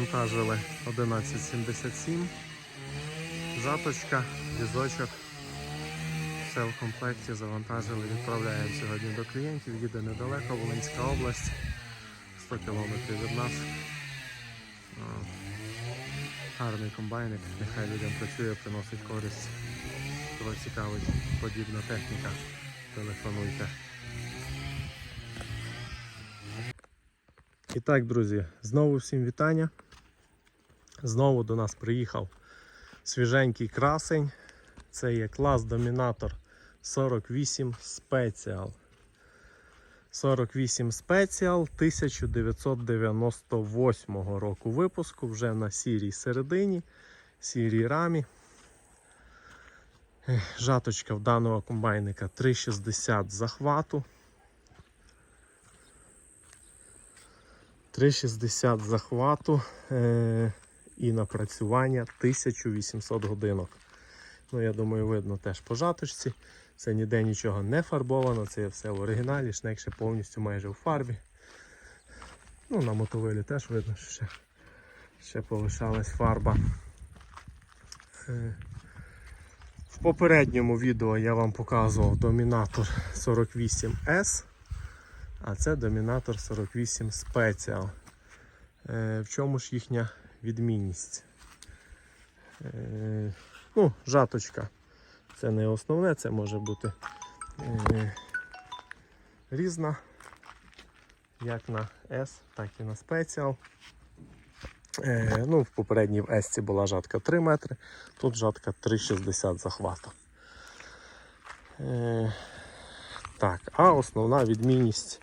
Завантажили 1177. Жаточка, візочок. Все в комплекті завантажили, відправляємо сьогодні до клієнтів. Їде недалеко, Волинська область, 100 кілометрів від нас. Гарний комбайник, нехай людям працює, приносить користь. Кого цікавить подібна техніка, телефонуйте. І так, друзі, знову всім вітання. Знову до нас приїхав свіженький красень. Це є клас Домінатор 48 Special. 48 Special 1998 року випуску, вже на сірій середині, сірій рамі. Жаточка в даного комбайника 360 захвату. 360 захвату е- і напрацювання 1800 годинок. Ну, я думаю, видно теж по жаточці. Це ніде нічого не фарбовано, це все в оригіналі, шнек ще повністю майже у фарбі. Ну, на мотовилі теж видно, що ще, ще полишалась фарба. Е, В попередньому відео я вам показував домінатор 48S, а це домінатор 48 Special. Е, В чому ж їхня відмінність? Е, Ну, жаточка. Це не основне, це може бути е, різна, як на S, так і на. Е, ну, в попередній в S була жатка 3 метри, тут жатка 3,60 захвату. Е, так, а основна відмінність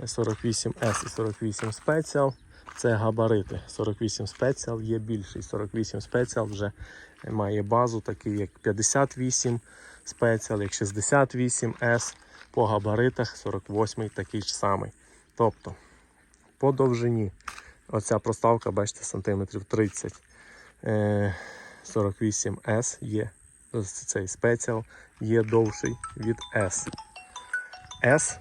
48S і 48 Special це габарити. 48 Special є більший. 48 Special вже має базу, такий як 58 Special, як 68 S. По габаритах 48 такий ж самий. Тобто по довжині оця проставка, бачите, сантиметрів 30. Е, 48S є. Цей Special є довший від S. S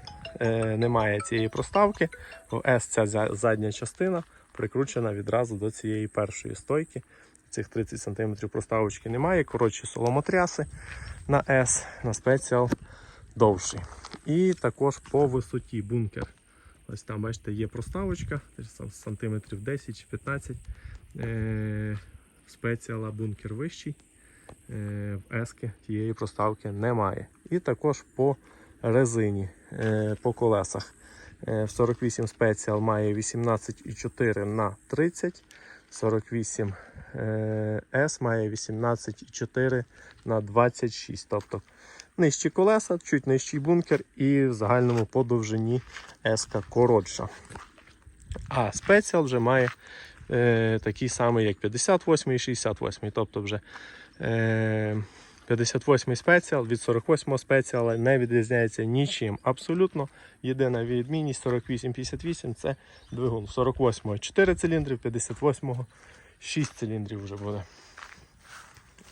немає цієї проставки, бо S ця задня частина прикручена відразу до цієї першої стойки. Цих 30 см проставочки немає. Коротше, соломотряси на S, на спеціал довший. І також по висоті бункер. Ось там, бачите, є проставочка, сантиметрів 10 чи 15. Е, спеціала бункер вищий. Е, в S тієї проставки немає. І також по резині, е, по колесах. Е, в 48 Special має 18,4 на 30, 48 е, S має 18,4 на 26. Тобто нижчі колеса, чуть нижчий бункер і в загальному по довжині S коротша. А Special вже має е, такий самий, як 58 і 68. Тобто вже е, 58 спеціал від 48 спеціала не відрізняється нічим. Абсолютно єдина відмінність 48-58 це двигун. 48 4 циліндри, 58 6 циліндрів вже буде.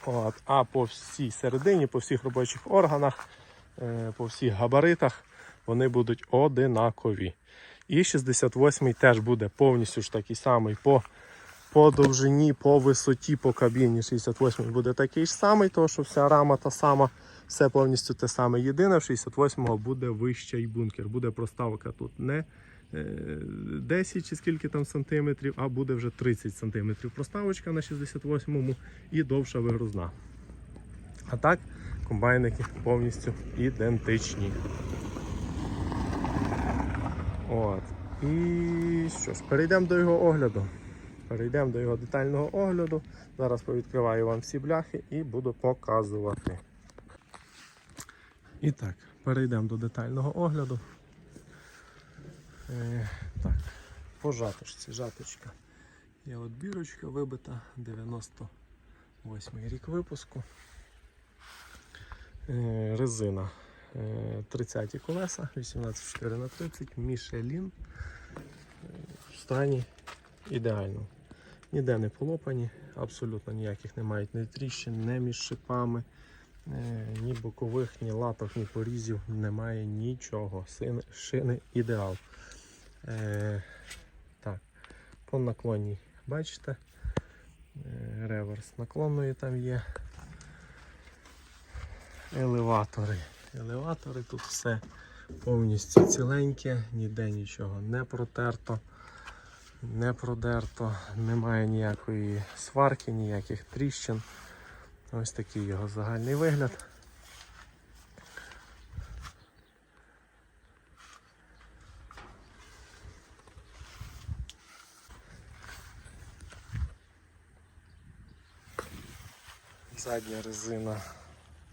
От. А по всій середині, по всіх робочих органах, е, по всіх габаритах вони будуть одинакові. І 68 теж буде повністю ж такий самий по по довжині, по висоті, по кабіні 68 буде такий ж самий, тому що вся рама та сама, все повністю те саме. Єдине, в 68-го буде вищий бункер. Буде проставка тут не е, 10 чи скільки там сантиметрів, а буде вже 30 сантиметрів проставочка на 68-му і довша вигрузна. А так, комбайники повністю ідентичні. От. І що ж, перейдемо до його огляду. Перейдемо до його детального огляду. Зараз повідкриваю вам всі бляхи і буду показувати. І так, перейдемо до детального огляду. Е, так, по жаточці. Жаточка. Є от бірочка вибита, 98 рік випуску. Е, резина. Е, 30 колеса, 18,4 на 30 Мішелін. В стані ідеально. Ніде не полопані, абсолютно ніяких не мають ні тріщин, ні між шипами, е, ні бокових, ні латок, ні порізів, немає нічого. Шини ідеал. Е, так. по наклонній. Бачите? Е, Реверс наклонної там є. Елеватори. Елеватори тут все повністю ціленьке, ніде нічого не протерто, не продерто, немає ніякої сварки, ніяких тріщин. Ось такий його загальний вигляд. Задня резина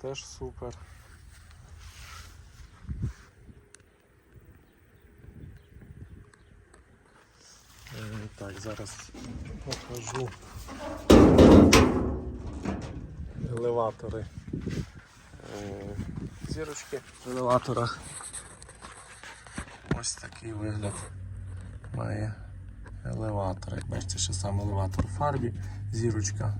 теж супер. Е, Так, зараз покажу елеватори. Е, Зірочки в елеваторах. Ось такий вигляд має елеватор. Як бачите, ще сам елеватор в фарбі, зірочка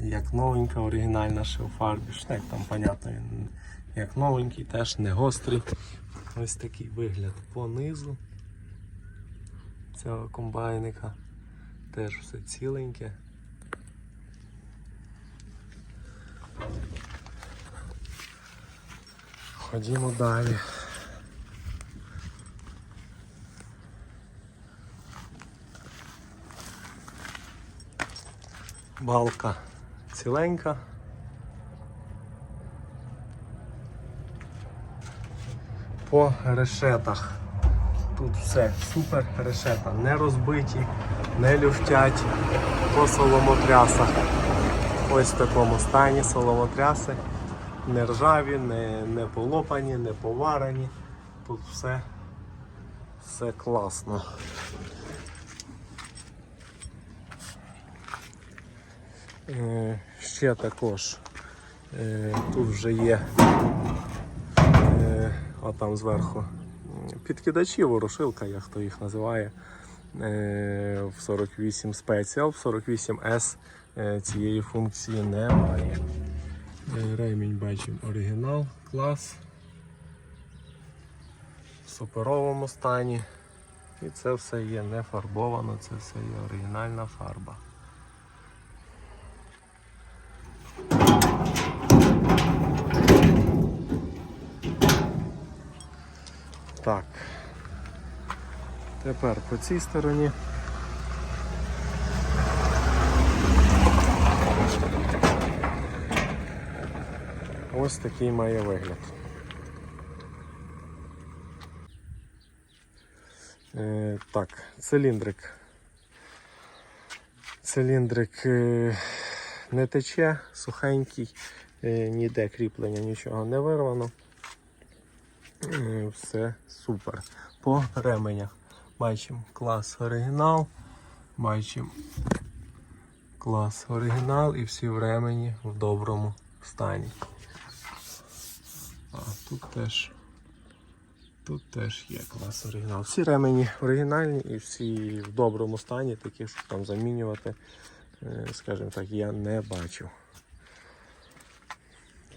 як новенька, оригінальна ще в фарбі. Штек там, понятно, він як новенький, теж не гострий. Ось такий вигляд по низу цього комбайника. Теж все ціленьке. Ходімо далі. Балка ціленька. По решетах. Тут все супер, решета не розбиті, не люфтять по соломотрясах. Ось в такому стані соломотряси. Не ржаві, не, не полопані, не поварені. Тут все, все класно. Е, Ще також е, тут вже є е, а там зверху підкидачі, ворошилка, як хто їх називає. е, В 48 Special, в 48S е, цієї функції немає. Е, Ремінь бачимо оригінал, клас в суперовому стані. І це все є не фарбовано, це все є оригінальна фарба. Так. Тепер по цій стороні. Ось такий має вигляд. Е, так, циліндрик. Циліндрик е, не тече, сухенький, е, ніде кріплення нічого не вирвано. Е, Все супер. По ременях бачимо клас оригінал, бачимо клас оригінал і всі в ремені в доброму стані. А тут теж тут теж є клас оригінал. Всі ремені оригінальні і всі в доброму стані, такі, щоб там замінювати, е, скажімо так, я не бачив.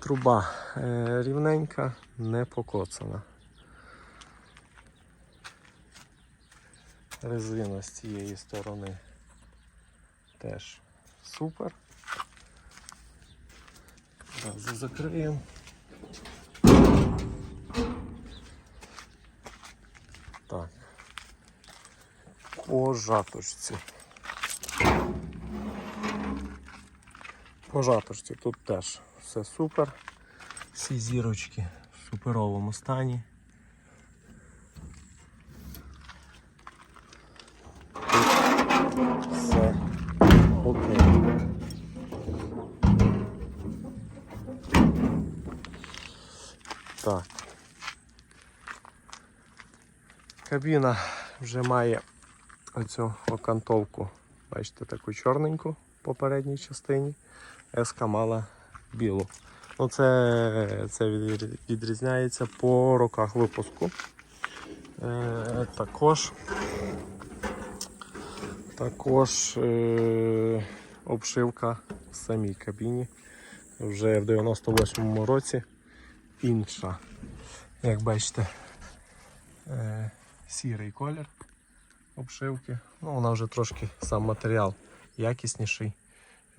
Труба е, рівненька, не покоцана. Резина з цієї сторони теж супер. Зразу закриємо. Так. По жаточці. По жаточці тут теж все супер. Всі зірочки в суперовому стані. Все окей. Так. Кабіна вже має оцю окантовку, бачите, таку чорненьку по передній частині. Еска мала білу. Ну, це, це відрізняється по роках випуску. Е, також також е, обшивка в самій кабіні. Вже в 98-му році інша. Як бачите, е, сірий колір. обшивки. Ну, вона вже трошки сам матеріал якісніший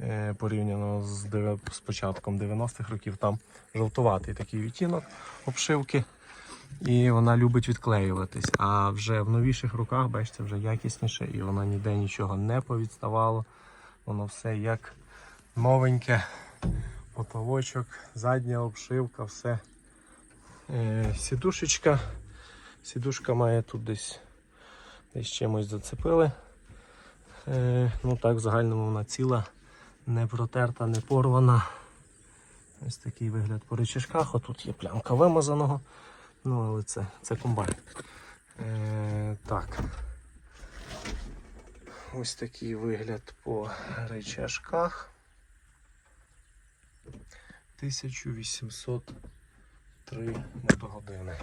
е, порівняно з, з початком 90-х років. Там жовтуватий такий відтінок обшивки. І вона любить відклеюватись. А вже в новіших руках, бачите, вже якісніше і вона ніде нічого не повідставало. Воно все як новеньке. Потолочок, задня обшивка, все. Е, сідушечка. Сідушка має тут десь, десь чимось зацепили. Е, ну так, в загальному вона ціла, не протерта, не порвана. Ось такий вигляд по речашках. Отут є плямка вимазаного. Ну, але це, це комбайн. Е, так. Ось такий вигляд по речашках. 1803 мотогодини.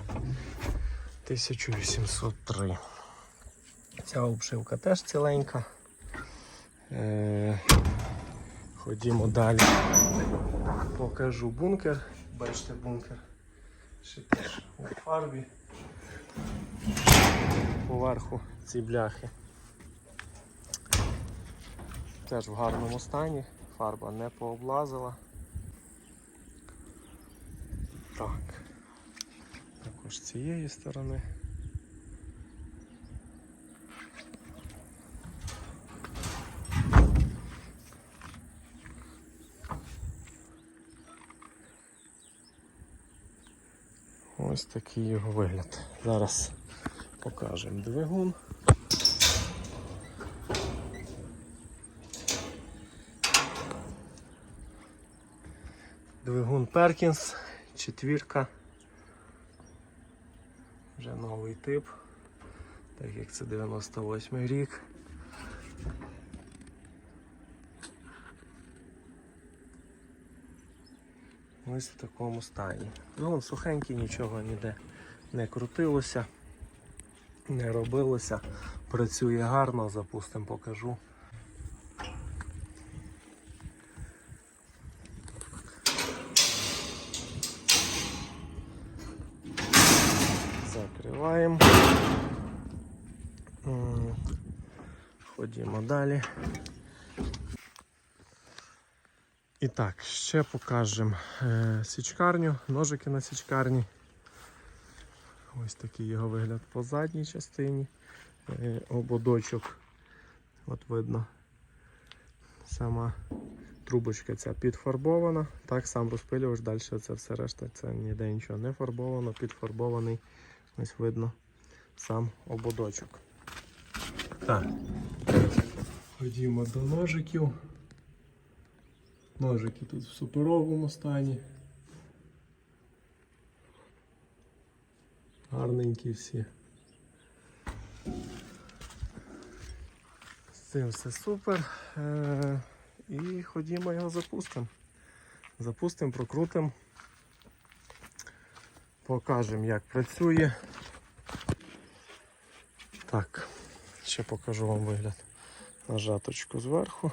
1803. Ця обшивка теж ціленька. Е, ходімо далі. Покажу бункер. Бачите бункер. Ще теж у фарбі. Поверху ці бляхи. Теж в гарному стані. Фарба не пооблазила. Так. Також з цієї сторони. Ось такий його вигляд. Зараз покажемо двигун. Двигун Перкінс, четвірка. Вже новий тип, так як це 98 рік. Ось в такому стані. Ну, сухенький, нічого ніде не крутилося, не робилося. Працює гарно, запустимо, покажу. Закриваємо. Ходімо далі. І так, ще покажемо е, січкарню, ножики на січкарні. Ось такий його вигляд по задній частині. Е, ободочок, от видно, сама трубочка ця підфарбована. Так, сам розпилювач, далі це все решта, це ніде нічого не фарбовано, підфарбований. Ось видно сам ободочок. Так. Ходімо до ножиків. Ножики тут в суперовому стані. Гарненькі всі. З цим все супер. Е- і ходімо його запустимо. Запустимо, прокрутимо. Покажемо, як працює. Так, ще покажу вам вигляд. Нажаточку зверху.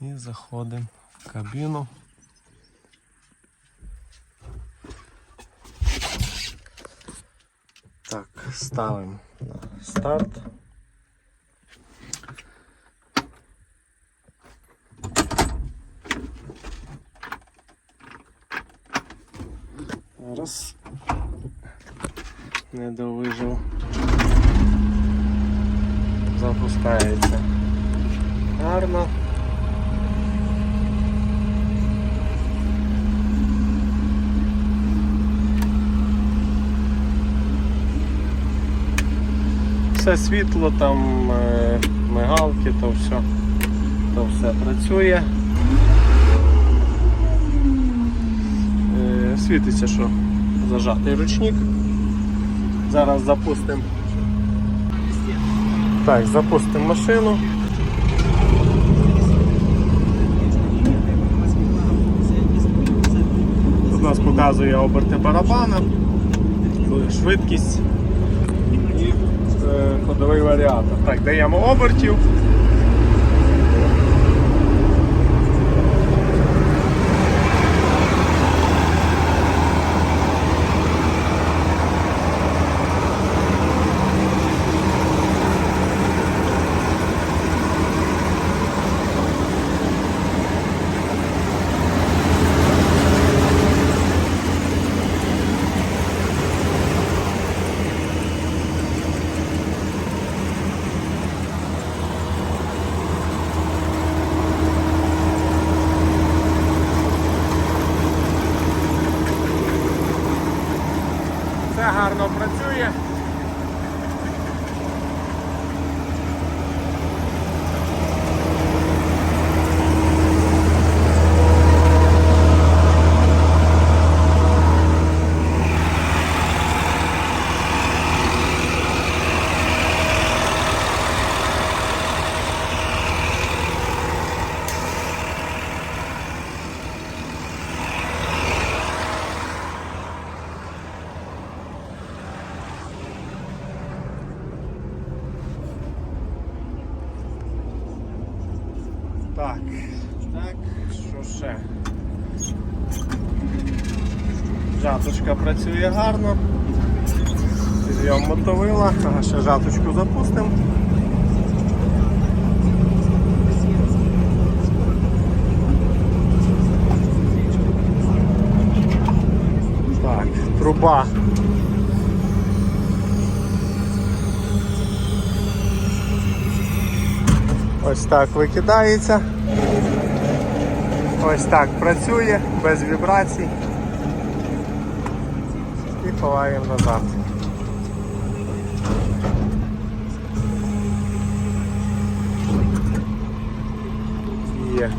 І заходимо в кабіну. Так, ставимо на старт. Зараз не довижив. Запускається гарно. Все світло, там е, мигалки, то все, то все працює. Е, Світиться, що зажатий ручник. Зараз запустимо. Так, запустимо машину. Тут нас показує оберти барабана, швидкість ходовий варіатор. Так, даємо обертів. працює. Так, так, що ще? Жаточка працює гарно. Підйом мотовила, ага, ще жаточку запустимо. Так, труба. Ось так викидається. Ось так працює, без вібрацій. Ховаємо назад. Є.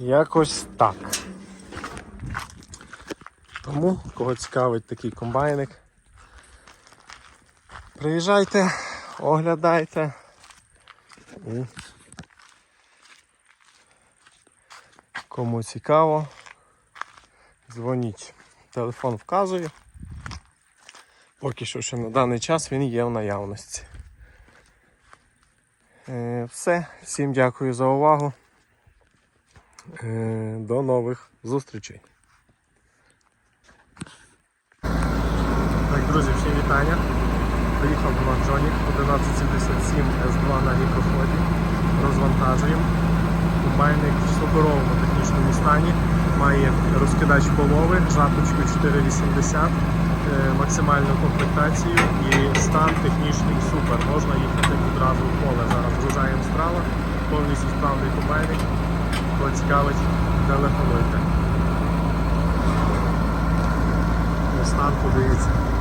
Якось так. Тому, кого цікавить такий комбайник, приїжджайте, оглядайте і кому цікаво, дзвоніть. Телефон вказую. Поки що ще на даний час він є в наявності. Е, Все, всім дякую за увагу. Е, До нових зустрічей. Так, друзі, всім вітання. Приїхав до нас Джонік 1177 S2 на гідрофлоті. Розвантажуємо. Комбайник в суперовому технічному стані. Має розкидач полови, жаточку 480, е, максимальну комплектацію і стан технічний супер. Можна їхати одразу в поле. Зараз вружаємо справа, повністю справний комбайник. Кого цікавить, телефонуйте. Стан подивіться.